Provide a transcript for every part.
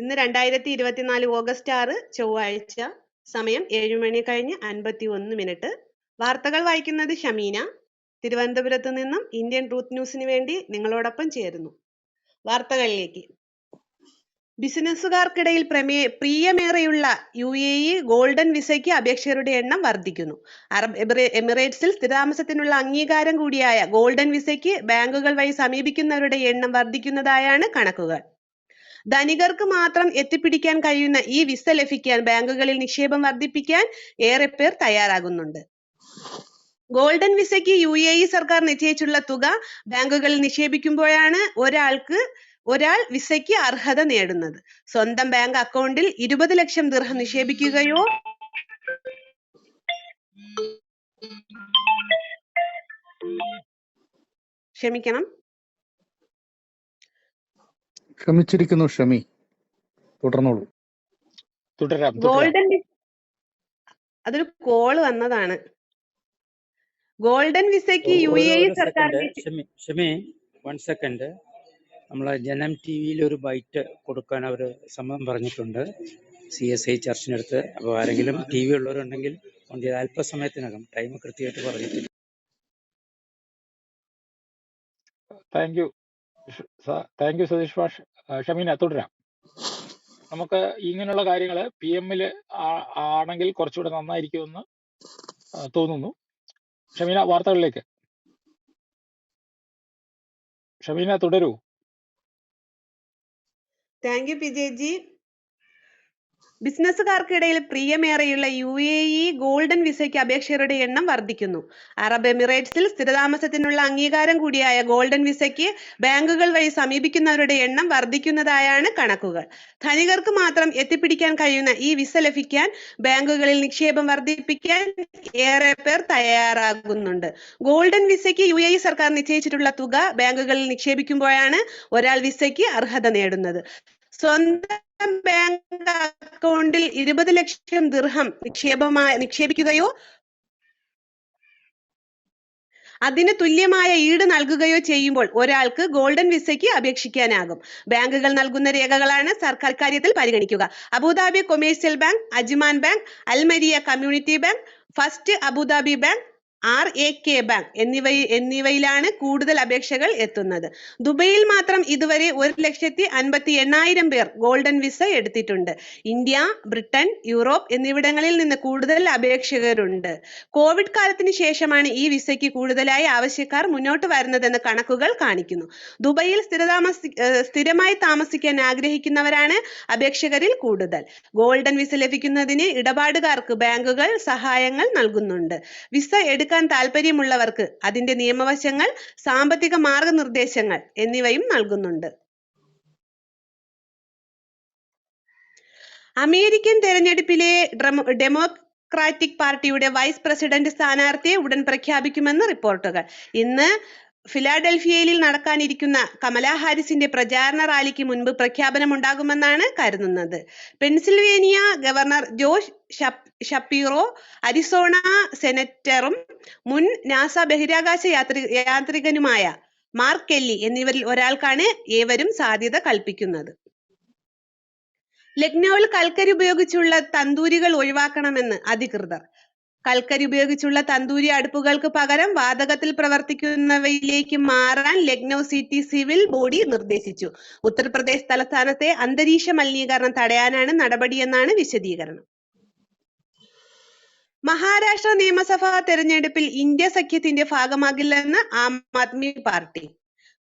ഇന്ന് രണ്ടായിരത്തി ഇരുപത്തിനാല് ഓഗസ്റ്റ് ആറ് ചൊവ്വാഴ്ച സമയം ഏഴ് മണി കഴിഞ്ഞ് അൻപത്തി ഒന്ന് മിനിറ്റ്. വാർത്തകൾ വായിക്കുന്നത് ഷമീന. തിരുവനന്തപുരത്ത് നിന്നും ഇന്ത്യൻ ട്രൂത്ത് ന്യൂസിന് വേണ്ടി നിങ്ങളോടൊപ്പം ചേരുന്നു. വാർത്തകളിലേക്ക്. ബിസിനസ്സുകാർക്കിടയിൽ പ്രമേ പ്രിയമേറെയുള്ള യു എ ഇ ഗോൾഡൻ വിസയ്ക്ക് അപേക്ഷകരുടെ എണ്ണം വർദ്ധിക്കുന്നു. അറബ് എമിറേ- എമിറേറ്റ്സിൽ സ്ഥിരതാമസത്തിനുള്ള അംഗീകാരം കൂടിയായ ഗോൾഡൻ വിസയ്ക്ക് ബാങ്കുകൾ വഴി സമീപിക്കുന്നവരുടെ എണ്ണം വർദ്ധിക്കുന്നതായാണ് കണക്കുകൾ. ധനികർക്ക് മാത്രം എത്തിപ്പിടിക്കാൻ കഴിയുന്ന ഈ വിസ ലഭിക്കാൻ ബാങ്കുകളിൽ നിക്ഷേപം വർദ്ധിപ്പിക്കാൻ ഏറെ പേർ തയ്യാറാകുന്നുണ്ട്. ഗോൾഡൻ വിസയ്ക്ക് യു എ ഇ സർക്കാർ നിശ്ചയിച്ചുള്ള തുക ബാങ്കുകളിൽ നിക്ഷേപിക്കുമ്പോഴാണ് ഒരാൾക്ക് ഒരാൾ വിസയ്ക്ക് അർഹത നേടുന്നത്. സ്വന്തം ബാങ്ക് അക്കൗണ്ടിൽ ഇരുപത് ലക്ഷം ദിർഹം നിക്ഷേപിക്കുകയോ ക്ഷമിക്കണം. ക്ഷമിച്ചിരിക്കുന്നു ഷമി. തുടർന്നോളൂ. തുടരാം ഗോൾഡൻ അതൊരു കോൾ വന്നതാണ്. ഗോൾഡൻ വിസയ്ക്ക് യു എ സർക്കാർ second Shami Shami one second നമ്മളെ ജനം ടി വിയിൽ ഒരു ബൈറ്റ് കൊടുക്കാൻ അവർ സമ്മതം പറഞ്ഞിട്ടുണ്ട്. സി എസ് ഐ ചർച്ചിനടുത്ത്. അപ്പോൾ ആരെങ്കിലും ടി വി ഉള്ളവരുണ്ടെങ്കിൽ അല്പസമയത്തിനകം ടൈം കൃത്യമായിട്ട് പറഞ്ഞിട്ടില്ല thank you thank you Satheesh ഭാഷ് Shameena തുടരാം. നമുക്ക് ഇങ്ങനെയുള്ള കാര്യങ്ങൾ പി എമ്മിൽ ആണെങ്കിൽ കുറച്ചുകൂടെ നന്നായിരിക്കുമെന്ന് തോന്നുന്നു. ഷമീന വാർത്തകളിലേക്ക്. ഷമീന തുടരൂ. താങ്ക് യു പിജെജി ബിസിനസ്സുകാർക്കിടയിൽ പ്രിയമേറെയുള്ള യു എ ഇ ഗോൾഡൻ വിസയ്ക്ക് അപേക്ഷകരുടെ എണ്ണം വർദ്ധിക്കുന്നു. അറബ് എമിറേറ്റ്സിൽ സ്ഥിരതാമസത്തിനുള്ള അംഗീകാരം കൂടിയായ ഗോൾഡൻ വിസയ്ക്ക് ബാങ്കുകൾ വഴി സമീപിക്കുന്നവരുടെ എണ്ണം വർദ്ധിക്കുന്നതായാണ് കണക്കുകൾ. ധനികർക്ക് മാത്രം എത്തിപ്പിടിക്കാൻ കഴിയുന്ന ഈ വിസ ലഭിക്കാൻ ബാങ്കുകളിൽ നിക്ഷേപം വർദ്ധിപ്പിക്കാൻ ഏറെ പേർ തയ്യാറാകുന്നുണ്ട്. ഗോൾഡൻ വിസയ്ക്ക് യു എ ഇ സർക്കാർ നിശ്ചയിച്ചിട്ടുള്ള തുക ബാങ്കുകളിൽ നിക്ഷേപിക്കുമ്പോഴാണ് ഒരാൾ വിസയ്ക്ക് അർഹത നേടുന്നത്. സ്വന്തം ബാങ്ക് അക്കൗണ്ടിൽ ഇരുപത് ലക്ഷം ദിർഹം നിക്ഷേപമായി നിക്ഷേപിക്കുകയോ അതിന് തുല്യമായ ഈട് നൽകുകയോ ചെയ്യുമ്പോൾ ഒരാൾക്ക് ഗോൾഡൻ വിസയ്ക്ക് അപേക്ഷിക്കാനാകും. ബാങ്കുകൾ നൽകുന്ന രേഖകളാണ് സർക്കാർ കാര്യത്തിൽ പരിഗണിക്കുക. Abu Dhabi commercial bank Ajman bank Al Maryah community bank first Abu Dhabi bank R A K bank എന്നിവ എന്നിവയിലാണ് കൂടുതൽ അപേക്ഷകൾ എത്തുന്നത്. ദുബൈയിൽ മാത്രം ഇതുവരെ ഒരു ലക്ഷത്തി അൻപത്തി എണ്ണായിരം പേർ ഗോൾഡൻ വിസ എടുത്തിട്ടുണ്ട്. ഇന്ത്യ ബ്രിട്ടൻ യൂറോപ്പ് എന്നിവിടങ്ങളിൽ നിന്ന് കൂടുതൽ അപേക്ഷകരുണ്ട്. കോവിഡ് കാലത്തിന് ശേഷമാണ് ഈ വിസയ്ക്ക് കൂടുതലായി ആവശ്യക്കാർ മുന്നോട്ട് വരുന്നതെന്ന് കണക്കുകൾ കാണിക്കുന്നു. ദുബൈയിൽ സ്ഥിരതാമസി സ്ഥിരമായി താമസിക്കാൻ ആഗ്രഹിക്കുന്നവരാണ് അപേക്ഷകരിൽ കൂടുതൽ. ഗോൾഡൻ വിസ ലഭിക്കുന്നതിന് ഇടപാടുകാർക്ക് ബാങ്കുകൾ സഹായങ്ങൾ നൽകുന്നുണ്ട്. വിസ എടുക്കാൻ താല്പര്യമുള്ളവർക്ക് അതിന്റെ നിയമവശങ്ങൾ സാമ്പത്തിക മാർഗനിർദ്ദേശങ്ങൾ എന്നിവയും നൽകുന്നുണ്ട്. അമേരിക്കൻ തെരഞ്ഞെടുപ്പിലെ ഡെമോ ഡെമോക്രാറ്റിക് പാർട്ടിയുടെ വൈസ് പ്രസിഡന്റ് സ്ഥാനാർത്ഥിയെ ഉടൻ പ്രഖ്യാപിക്കുമെന്ന് റിപ്പോർട്ടുകൾ. ഇന്ന് ഫിലാഡൽഫിയയിൽ നടക്കാനിരിക്കുന്ന കമലാ ഹാരിസിന്റെ പ്രചാരണ റാലിക്ക് മുൻപ് പ്രഖ്യാപനമുണ്ടാകുമെന്നാണ് കരുതുന്നത്. Pennsylvania governor Josh Shap- Shapiro Arizona സെനറ്ററും മുൻ നാസ ബഹിരാകാശ യാത്രി യാത്രികനുമായ മാർക്ക് കെല്ലി എന്നിവരിൽ ഒരാൾക്കാണ് ഏവരും സാധ്യത കൽപ്പിക്കുന്നത്. ലക്നൌവിൽ കൽക്കരി ഉപയോഗിച്ചുള്ള തന്തൂരികൾ ഒഴിവാക്കണമെന്ന് അധികൃതർ കൽക്കരി ഉപയോഗിച്ചുള്ള തന്തൂരി അടുപ്പുകൾക്ക് പകരം വാതകത്തിൽ പ്രവർത്തിക്കുന്നവയിലേക്ക് മാറാൻ ലക്നൗ സിറ്റി സിവിൽ ബോഡി നിർദ്ദേശിച്ചു. ഉത്തർപ്രദേശ് തലസ്ഥാനത്തെ അന്തരീക്ഷ മലിനീകരണം തടയാനാണ് നടപടിയെന്നാണ് വിശദീകരണം. മഹാരാഷ്ട്ര നിയമസഭാ തെരഞ്ഞെടുപ്പിൽ ഇന്ത്യ സഖ്യത്തിന്റെ ഭാഗമാകില്ലെന്ന് ആം ആദ്മി പാർട്ടി.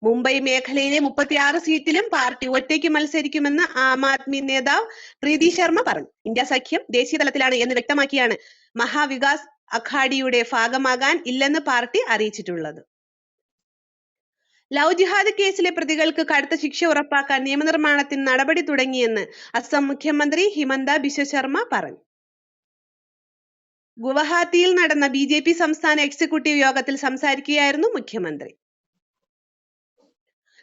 മുംബൈ മേഖലയിലെ മുപ്പത്തിയാറ് സീറ്റിലും പാർട്ടി ഒറ്റയ്ക്ക് മത്സരിക്കുമെന്ന് ആം ആദ്മി നേതാവ് പ്രീതി ശർമ്മ പറഞ്ഞു. ഇന്ത്യ സഖ്യം ദേശീയ തലത്തിലാണ് എന്ന് വ്യക്തമാക്കിയാണ് മഹാവികാസ് അഖാഡിയുടെ ഭാഗമാകാൻ ഇല്ലെന്ന് പാർട്ടി അറിയിച്ചിട്ടുള്ളത്. ലവ് ജിഹാദ് കേസിലെ പ്രതികൾക്ക് കടുത്ത ശിക്ഷ ഉറപ്പാക്കാൻ നിയമനിർമ്മാണത്തിന് നടപടി തുടങ്ങിയെന്ന് അസം മുഖ്യമന്ത്രി ഹിമന്ത ബിശ്വ ശർമ്മ പറഞ്ഞു. ഗുവാഹത്തിയിൽ നടന്ന ബി ജെ പി സംസ്ഥാന എക്സിക്യൂട്ടീവ് യോഗത്തിൽ സംസാരിക്കുകയായിരുന്നു മുഖ്യമന്ത്രി.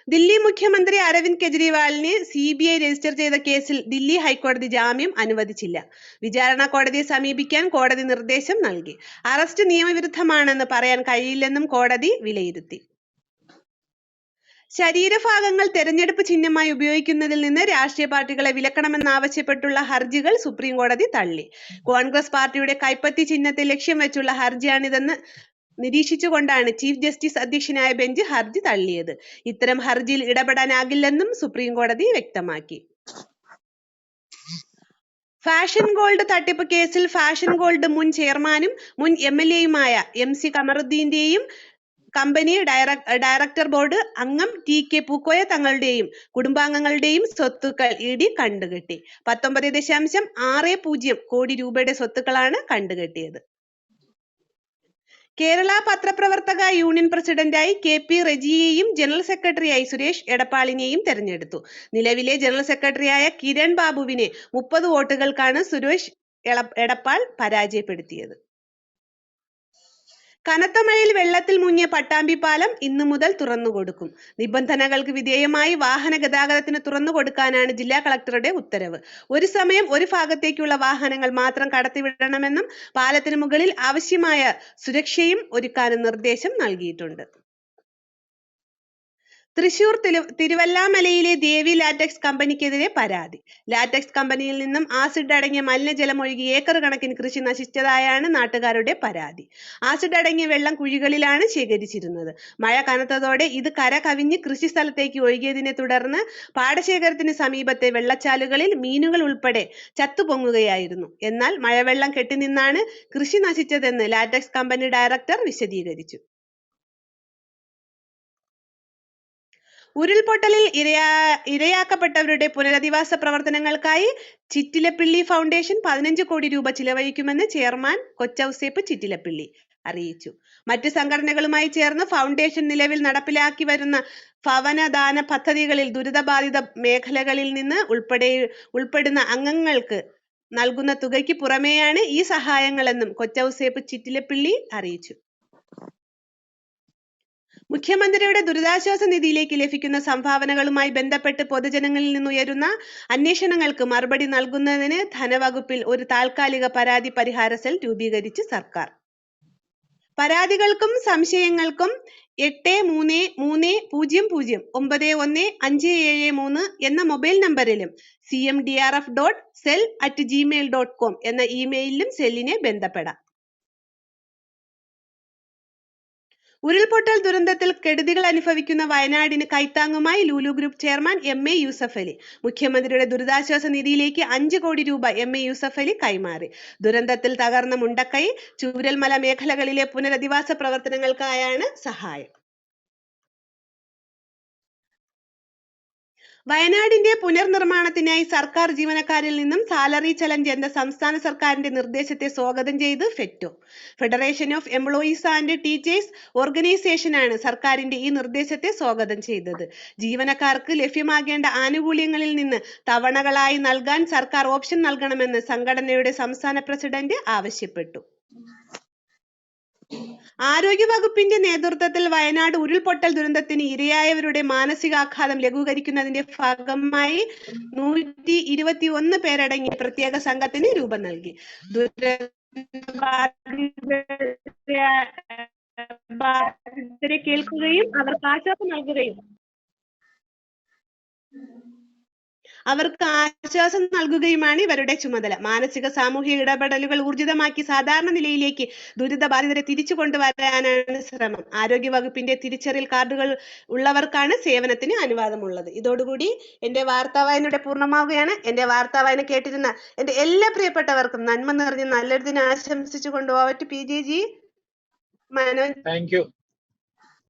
ദില്ലി മുഖ്യമന്ത്രി അരവിന്ദ് കെജ്രിവാളിന് സി ബി ഐ രജിസ്റ്റർ ചെയ്ത കേസിൽ ദില്ലി ഹൈക്കോടതി ജാമ്യം അനുവദിച്ചില്ല. വിചാരണ കോടതിയെ സമീപിക്കാൻ കോടതി നിർദ്ദേശം നൽകി. അറസ്റ്റ് നിയമവിരുദ്ധമാണെന്ന് പറയാൻ കഴിയില്ലെന്നും കോടതി വിലയിരുത്തി. ശരീരഭാഗങ്ങൾ തെരഞ്ഞെടുപ്പ് ചിഹ്നമായി ഉപയോഗിക്കുന്നതിൽ നിന്ന് രാഷ്ട്രീയ പാർട്ടികളെ വിലക്കണമെന്നാവശ്യപ്പെട്ടുള്ള ഹർജികൾ സുപ്രീം കോടതി തള്ളി. കോൺഗ്രസ് പാർട്ടിയുടെ കൈപ്പത്തി ചിഹ്നത്തെ ലക്ഷ്യം വെച്ചുള്ള ഹർജിയാണിതെന്ന് നിരീക്ഷിച്ചുകൊണ്ടാണ് ചീഫ് ജസ്റ്റിസ് അധ്യക്ഷനായ ബെഞ്ച് ഹർജി തള്ളിയത്. ഇത്തരം ഹർജിയിൽ ഇടപെടാനാകില്ലെന്നും സുപ്രീം കോടതി വ്യക്തമാക്കി. ഫാഷൻ ഗോൾഡ് തട്ടിപ്പ് കേസിൽ ഫാഷൻ ഗോൾഡ് മുൻ ചെയർമാനും മുൻ എം എൽ എയുമായ എം സി കമറുദ്ദീന്റെയും കമ്പനി ഡയറ- ഡയറക്ടർ ബോർഡ് അംഗം ടി കെ പൂക്കോയ തങ്ങളുടെയും കുടുംബാംഗങ്ങളുടെയും സ്വത്തുക്കൾ ഇ ഡി കണ്ടുകെട്ടി. പത്തൊമ്പത് ദശാംശം ആറ് പൂജ്യം കോടി രൂപയുടെ സ്വത്തുക്കളാണ് കണ്ടുകെട്ടിയത്. കേരള പത്രപ്രവർത്തക യൂണിയൻ പ്രസിഡന്റായി കെ പി റെജിയെയും ജനറൽ സെക്രട്ടറിയായി സുരേഷ് എടപ്പാളിനെയും തെരഞ്ഞെടുത്തു. നിലവിലെ ജനറൽ സെക്രട്ടറിയായ കിരൺ ബാബുവിനെ മുപ്പത് വോട്ടുകൾക്കാണ് സുരേഷ് എടപ്പാൾ പരാജയപ്പെടുത്തിയത്. കനത്ത മഴയിൽ വെള്ളത്തിൽ മുങ്ങിയ പട്ടാമ്പി പാലം ഇന്നു മുതൽ തുറന്നു കൊടുക്കും. നിബന്ധനകൾക്ക് വിധേയമായി വാഹന ഗതാഗതത്തിന് തുറന്നു കൊടുക്കാനാണ് ജില്ലാ കളക്ടറുടെ ഉത്തരവ്. ഒരു സമയം ഒരു ഭാഗത്തേക്കുള്ള വാഹനങ്ങൾ മാത്രം കടത്തിവിടണമെന്നും പാലത്തിന് മുകളിൽ ആവശ്യമായ സുരക്ഷയും ഒരുക്കാനും നിർദ്ദേശം നൽകിയിട്ടുണ്ട്. തൃശൂർ തിരു- തിരുവല്ലാമലയിലെ ദേവി ലാറ്റക്സ് കമ്പനിക്കെതിരെ പരാതി. ലാറ്റക്സ് കമ്പനിയിൽ നിന്നും ആസിഡ് അടങ്ങിയ മലിനജലം ഒഴുകി ഏക്കർ കണക്കിന് കൃഷി നശിച്ചതായാണ് നാട്ടുകാരുടെ പരാതി. ആസിഡ് അടങ്ങിയ വെള്ളം കുഴികളിലാണ് ശേഖരിച്ചിരുന്നത്. മഴ കനത്തതോടെ ഇത് കര കവിഞ്ഞ് കൃഷി സ്ഥലത്തേക്ക് ഒഴുകിയതിനെ തുടർന്ന് പാടശേഖരത്തിന് സമീപത്തെ വെള്ളച്ചാലുകളിൽ മീനുകൾ ഉൾപ്പെടെ ചത്തുപൊങ്ങുകയായിരുന്നു. എന്നാൽ മഴവെള്ളം കെട്ടിനിന്നാണ് കൃഷി നശിച്ചതെന്ന് ലാറ്റക്സ് കമ്പനി ഡയറക്ടർ വിശദീകരിച്ചു. ഉരുൾപൊട്ടലിൽ ഇരയാ ഇരയാക്കപ്പെട്ടവരുടെ പുനരധിവാസ പ്രവർത്തനങ്ങൾക്കായി ചിറ്റിലപ്പിള്ളി ഫൗണ്ടേഷൻ പതിനഞ്ച് കോടി രൂപ ചിലവഴിക്കുമെന്ന് ചെയർമാൻ കൊച്ചൌസേപ്പ് ചിറ്റിലപ്പിള്ളി അറിയിച്ചു. മറ്റ് സംഘടനകളുമായി ചേർന്ന് ഫൗണ്ടേഷൻ നിലവിൽ നടപ്പിലാക്കി വരുന്ന ഭവനദാന പദ്ധതികളിൽ ദുരിതബാധിത മേഖലകളിൽ നിന്ന് ഉൾപ്പെടെ ഉൾപ്പെടുന്ന അംഗങ്ങൾക്ക് നൽകുന്ന തുകയ്ക്ക് പുറമേയാണ് ഈ സഹായങ്ങളെന്നും കൊച്ചൌസേപ്പ് ചിറ്റിലപ്പിള്ളി അറിയിച്ചു. മുഖ്യമന്ത്രിയുടെ ദുരിതാശ്വാസ നിധിയിലേക്ക് ലഭിക്കുന്ന സംഭാവനകളുമായി ബന്ധപ്പെട്ട് പൊതുജനങ്ങളിൽ നിന്നുയരുന്ന അന്വേഷണങ്ങൾക്ക് മറുപടി നൽകുന്നതിന് ധനവകുപ്പിൽ ഒരു താൽക്കാലിക പരാതി പരിഹാര സെൽ രൂപീകരിച്ച് സർക്കാർ. പരാതികൾക്കും സംശയങ്ങൾക്കും എട്ട് മൂന്ന് മൂന്ന് പൂജ്യം പൂജ്യം ഒമ്പത് ഒന്ന് അഞ്ച് ഏഴ് മൂന്ന് എന്ന mobile നമ്പറിലും C M D R F dot cell at Gmail dot com എന്ന ഇമെയിലിലും സെല്ലിനെ ബന്ധപ്പെടാം. ഉരുൾപൊട്ടൽ ദുരന്തത്തിൽ കെടുതികൾ അനുഭവിക്കുന്ന വയനാടിന് കൈത്താങ്ങുമായി Lulu group chairman M A Yusuff Ali. മുഖ്യമന്ത്രിയുടെ ദുരിതാശ്വാസ നിധിയിലേക്ക് അഞ്ച് കോടി രൂപ എം എ യൂസഫ് അലി കൈമാറി. ദുരന്തത്തിൽ തകർന്ന മുണ്ടക്കൈ ചൂരൽമല മേഖലകളിലെ പുനരധിവാസ പ്രവർത്തനങ്ങൾക്കായാണ് സഹായം. വയനാടിന്റെ പുനർനിർമ്മാണത്തിനായി സർക്കാർ ജീവനക്കാരിൽ നിന്നും സാലറി ചലഞ്ച് എന്ന സംസ്ഥാന സർക്കാരിന്റെ നിർദ്ദേശത്തെ സ്വാഗതം ചെയ്ത് FETO. Federation of employees and teachers ഓർഗനൈസേഷനാണ് സർക്കാരിന്റെ ഈ നിർദ്ദേശത്തെ സ്വാഗതം ചെയ്തത്. ജീവനക്കാർക്ക് ലഭ്യമാകേണ്ട ആനുകൂല്യങ്ങളിൽ നിന്ന് തവണകളായി നൽകാൻ സർക്കാർ ഓപ്ഷൻ നൽകണമെന്ന് സംഘടനയുടെ സംസ്ഥാന പ്രസിഡന്റ് ആവശ്യപ്പെട്ടു. ആരോഗ്യവകുപ്പിന്റെ നേതൃത്വത്തിൽ വയനാട് ഉരുൾപൊട്ടൽ ദുരന്തത്തിന് ഇരയായവരുടെ മാനസികാഘാതം ലഘൂകരിക്കുന്നതിന്റെ ഭാഗമായി നൂറ്റി ഇരുപത്തി ഒന്ന് പേരടങ്ങിയ പ്രത്യേക സംഘത്തിന് രൂപം നൽകി. ദുരന്തരെ കേൾക്കുകയും അവർക്ക് ആശ്വാസം നൽകുകയും അവർക്ക് ആശ്വാസം നൽകുകയുമാണ് ഇവരുടെ ചുമതല. മാനസിക സാമൂഹിക ഇടപെടലുകൾ ഊർജിതമാക്കി സാധാരണ നിലയിലേക്ക് ദുരിതബാധിതരെ തിരിച്ചു കൊണ്ടുവരാനാണ് ശ്രമം. ആരോഗ്യ വകുപ്പിന്റെ തിരിച്ചറിയൽ കാർഡുകൾ ഉള്ളവർക്കാണ് സേവനത്തിന് അനുവാദമുള്ളത്. ഇതോടുകൂടി എന്റെ വാർത്താ വായനയുടെ പൂർണമാവുകയാണ്. എന്റെ വാർത്താ വായന കേട്ടിരുന്ന എന്റെ എല്ലാ പ്രിയപ്പെട്ടവർക്കും നന്മ നിറഞ്ഞ നല്ലൊരു ദിനം ആശംസിച്ചു ഓവറ്റ് P J G. Manoj. Thank you.